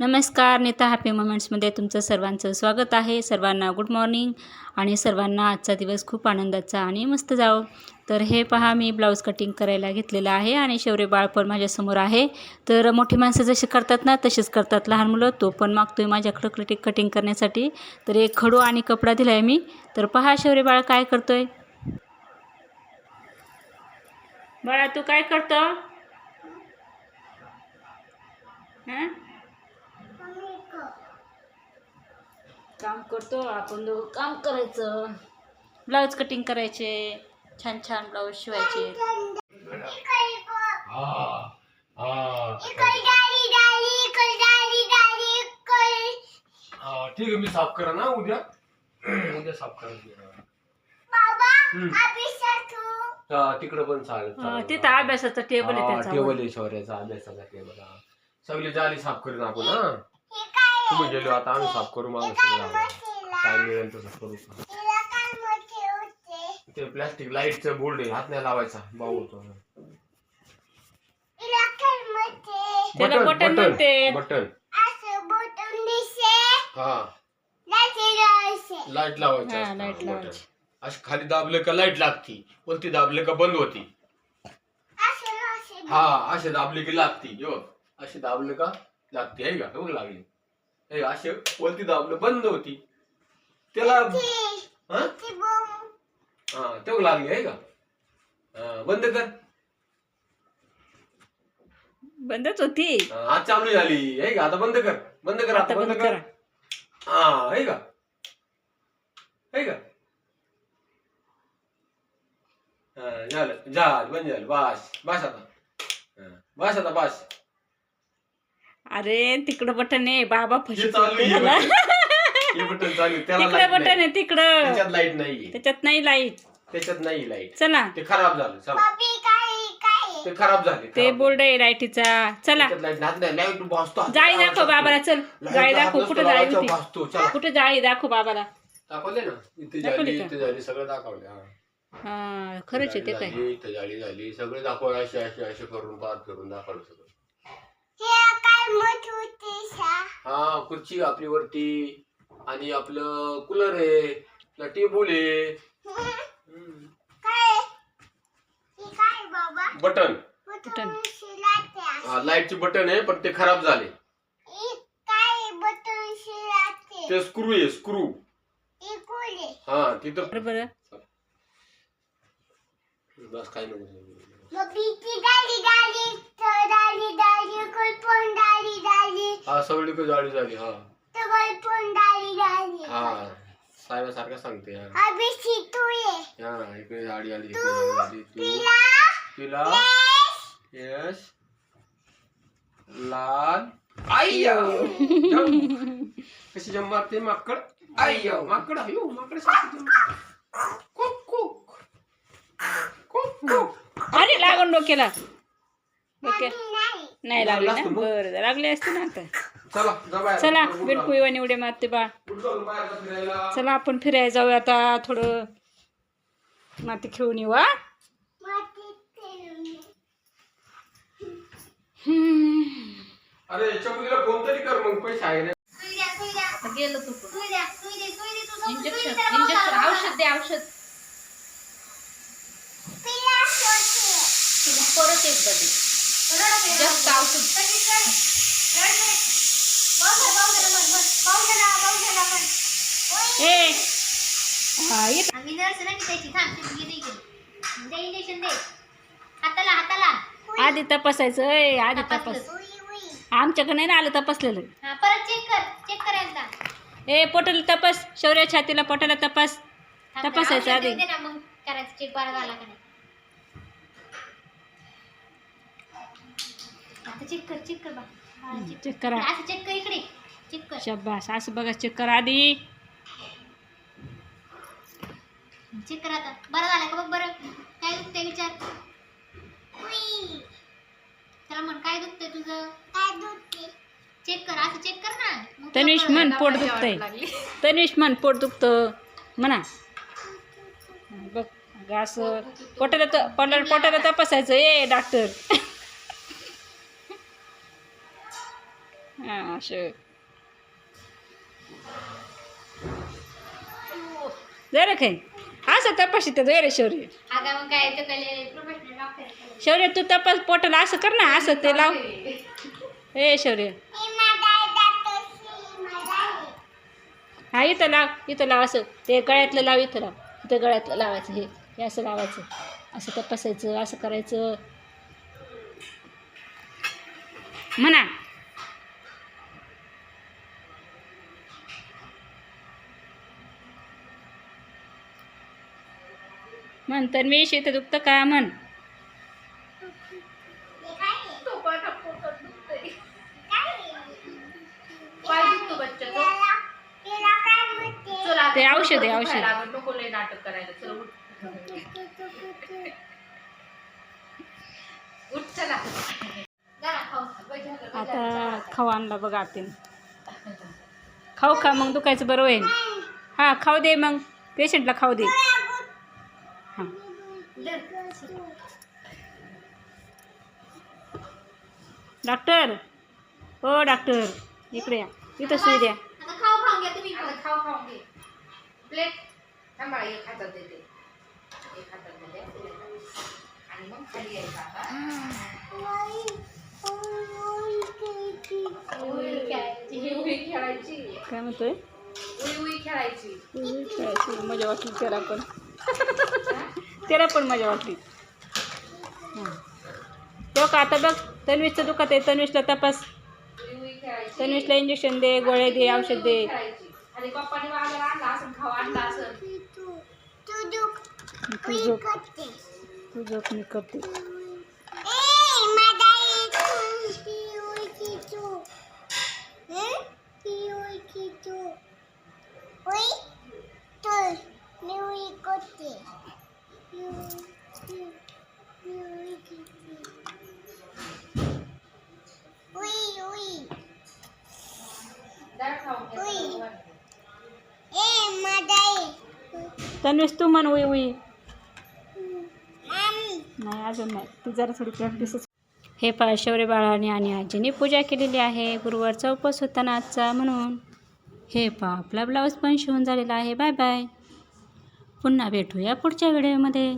नमस्कार नेता हॅपी मुमेंट्समध्ये तुमचं सर्वांचं स्वागत आहे. सर्वांना गुड मॉर्निंग आणि सर्वांना आजचा दिवस खूप आनंदाचा आणि मस्त जावं. तर हे पहा मी ब्लाऊज कटिंग करायला घेतलेलं आहे आणि शेवरे बाळ पण माझ्यासमोर आहे. तर मोठी माणसं जशी करतात ना तशीच करतात लहान मुलं. तो पण मागतोय माझ्याकडं क्रिटिक कटिंग करण्यासाठी. तर एक खडू आणि कपडा दिला आहे मी. तर पहा शेवरे बाळ काय करतोय? बाळा तू काय करतो? हां? काम करतो आपण दोघं काम करायचं. ब्लाऊज कटिंग करायचे छान छान ब्लाऊज शिवायचे. हा हा हा, ठीक आहे मी साफ करा ना उद्या. उद्या साफ करा. हा तिकडं पण चालेल हा. तिथं अभ्यासाचं टेबल आहे त्याचा टेबल आहे शौर्याचा अभ्यासाचा टेबल सगळी जाली साफ करून आपण हा. तुम्ही गेलो आता आम्ही साफ़ करू मग काय मिळेल तसं करू ते प्लास्टिक लाईटचं बोर्ड आहे हात नाही लावायचा भाऊ होतो त्याला बटन म्हणते. बटन हा लाईट लावायची हा, असतं, लाईट बटन. लावायची. अशी खाली दाबले का लाईट लागती वरती दाबले का बंद होती हा असे दाबले की लागती जो असे दाबले का लागते आहे का बघ लागली हे असे वरती दाबलं बंद होती. त्याला हा? हा तेव्हा लागली आहे का? हा, बंद कर. बंदच होती. हा, आज चालू झाली. आहे का आता बंद कर. बंद कर आता बंद करा. हा आहे का? आहे का? हा, झालं. झालं बंद झालं. बस बस आता. हा, बस आता बस. अरे तिकडं बटन आहे. बाबा फशी चालू आहे, त्याला. बटन. बटन चालू आहे, त्याला तिकडं लाइट बटन नाही. आहे तिकडं. त्याच्यात लाइट नाहीये. त्याच्यात नाही लाइट त्याच्यात नाही लाइट चला. ते खराब झालं चला. ते खराब झाले ते बोर्ड आहे लाईटीचा चला. नाही जाळी दाखव बाबाला चल. जाळी दाखव. कुठं जाळी होती? कुठे जाळी दाखव बाबाला? दाखवले ना? इथे झाली सगळं दाखवले हा. खरंच आहे ते जाळी काय झाली, इथे जाळी झाली. सगळे दाखवलं असे असे असे करून पार करून दाखवलं सगळं. हा खुर्ची आपली वरती आणि आपलं कूलर आहे आपलं टेबल आहे. हम्म. बटन. बटन हा लाईटचे बटन आहे पण ते खराब झाले. ते स्क्रू आहे स्क्रू हा तिथं बरोबर बस काय नको. हा सगळी जाळी झाली हा. हा साहेब सारखं सांगते हा. हा इकडे जाळी आली इकडे आली तू. तिला यस. लाल. आय्या. कशी जम मारते माकड? आय्या. माकड अयो माकड. कुक कुक. कुक कुक. अरे लागून डोक्याला. डोक्या नाही लागले लागलं ना. बरं लागले असते ना आता. चला जाऊ. बिलकुल आणि उड्या मारते बा. जाऊ. चला आपण फिरायला जाऊया आता थोडं माती खेळून येऊ हा. अरे फोन तरी कर मग पैसे आहे ना. गेलं तू इंजेक्शन इंजेक्शन औषध दे औषध. परत एकदा दे. जास्त औषध. ए हा, इथं. आम्ही नर्स ना की त्याची थांब ती गेली गेली दे इंजेक्शन दे. हाताला हाताला. आधी तपासायचं ए आधी तपास. आमच्याकडे नाही ना आलं तपासलेलं. हा परत चेक कर चेक कर एकदा. ए पोटाला तपास शौर्य छातीला पोटाला तपास. थांब, तपासायचं औषध आधी. देऊ दे ना मग करायचं चेक बरा झाला का नाही. आता चेक कर चेक कर बा. चेक करा. असं चेक कर इकडे. चेक कर. शब्बास असं बघा चेक करा आधी. चेक कर आता. बरं झालं का बघ बरं? काय दुखतंय विचार. त्याला म्हण काय दुखतंय तुझं? काय दुखते चेक कर असं चेक कर ना. मग तुला. म्हण पोट दुखतंय. तनिष म्हण पोट दुखतं. म्हणा. बघ असं पोटाला तर पोटाला पोटाला तपासायचं. ए डॉक्टर हां असं. जरा काय असं तर जरे शौर्य. अगं मग काय तर कले प्रोफेशनल डॉक्टर शौर्य तू तपास पोटाला असं कर ना असं ते लाव. ए शौर्य. हा इथं लाव इथं लाव असं. ते गळ्यातलं लाव इथं लाव. इथं गळ्यातलं लावायचं हे. हे असं लावायचं. असं तपासायचं असं करायचं. म्हणा. म्हण तर मी शेत दुखतं का म्हण? ते औषध आहे, औषध. नाटक करायला आता खाऊ आणला बघा आतीन खाऊ खा मग दुखायचं बरं होईल. हां खाऊ दे मग. पेशंटला खाऊ दे. हां. डॉक्टर. हो डॉक्टर. इकडे या. इथं सुई द्या. खाऊ खाऊन घ्या तुम्ही. खाऊ घे. प्लेट थांबा एक हातात देते. एक हातात देते. आणि मग खाली यायचं आता. उई खेळायची. उई खेळायची. काय म्हणतोय? उई उई खेळायची. उई खेळायची. मजा वाटली त्याला पण. त्याला पण मजा वाटली. हां तेव्हा का आता बघ तन्वीसचं दुखत आहे. तन्वीसला तपास. तन्वीसला इंजेक्शन दे गोळ्या दे औषध दे. तू झोप. मी करते तन्वीस तू म्हण उई उई. नाही अजून नाही. ती जरा थोडी प्रॅक्टिसच हे पहा शौर्य बाळाने आणि आजीने पूजा केलेली आहे. गुरुवारचा उपवास होता आजचा म्हणून. हे पहा आपला ब्लाऊज पण शिवून झालेला आहे. बाय बाय पुन्हा भेटूया पुढच्या व्हिडिओमध्ये